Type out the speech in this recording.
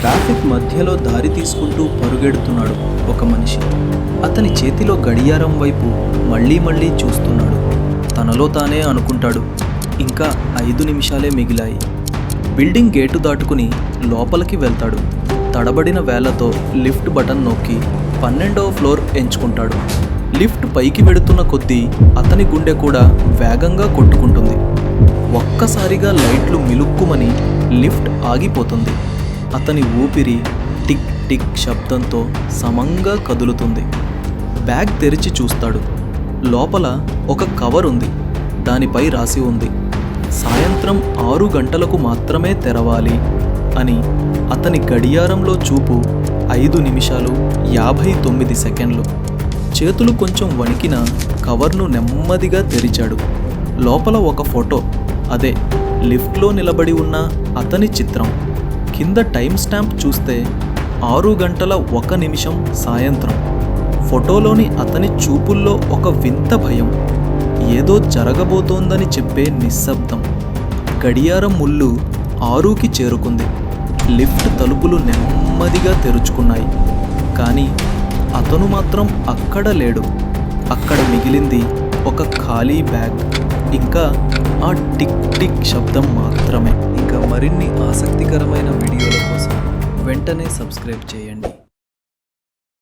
Traffic మధ్యలో దారి తీసుకుంటూ పరుగెడుతున్నాడు ఒక మనిషి. అతని చేతిలో గడియారం వైపు మళ్ళీ మళ్ళీ చూస్తున్నాడు. తనలో తానే అనుకుంటాడు ఇంకా ఐదు నిమిషాలే మిగిలాయి. బిల్డింగ్ గేటు దాటుకుని లోపలికి వెళ్తాడు. తడబడిన వేళ్ళతో లిఫ్ట్ బటన్ నొక్కి పన్నెండవ ఫ్లోర్ ఎంచుకుంటాడు. లిఫ్ట్ పైకి వెడుతున్న కొద్దీ అతని గుండె కూడా వేగంగా కొట్టుకుంటుంది. ఒక్కసారిగా లైట్లు మిలుక్కుమని లిఫ్ట్ ఆగిపోతుంది. అతని ఊపిరి టిక్ టిక్ శబ్దంతో సమంగా కదులుతుంది. బ్యాగ్ తెరిచి చూస్తాడు. లోపల ఒక కవర్ ఉంది. దానిపై రాసి ఉంది. సాయంత్రం ఆరు గంటలకు మాత్రమే తెరవాలి అని అతని గడియారంలో చూపు ఐదు నిమిషాలు యాభై తొమ్మిది సెకండ్లు. చేతులు కొంచెం వణికిన కవర్ను నెమ్మదిగా తెరిచాడు. లోపల ఒక ఫోటో. అదే లిఫ్ట్లో నిలబడి ఉన్న అతని చిత్రం. కింద టైం స్టాంప్ చూస్తే ఆరు గంటల ఒక నిమిషం సాయంత్రం. ఫోటోలోని అతని చూపుల్లో ఒక వింత భయం. ఏదో జరగబోతోందని చెప్పే నిశ్శబ్దం. గడియారం ముళ్ళు ఆరుకి చేరుకుంది. లిఫ్ట్ తలుపులు నెమ్మదిగా తెరుచుకున్నాయి. కానీ అతను మాత్రం అక్కడ లేడు. అక్కడ మిగిలింది ఒక ఖాళీ బ్యాగ్. ఇంకా ఆ టిక్ టిక్ శబ్దం మాత్రమే. ఇంకా మరిన్ని ఆసక్తికరమైన వీడియోల కోసం వెంటనే సబ్స్క్రైబ్ చేయండి.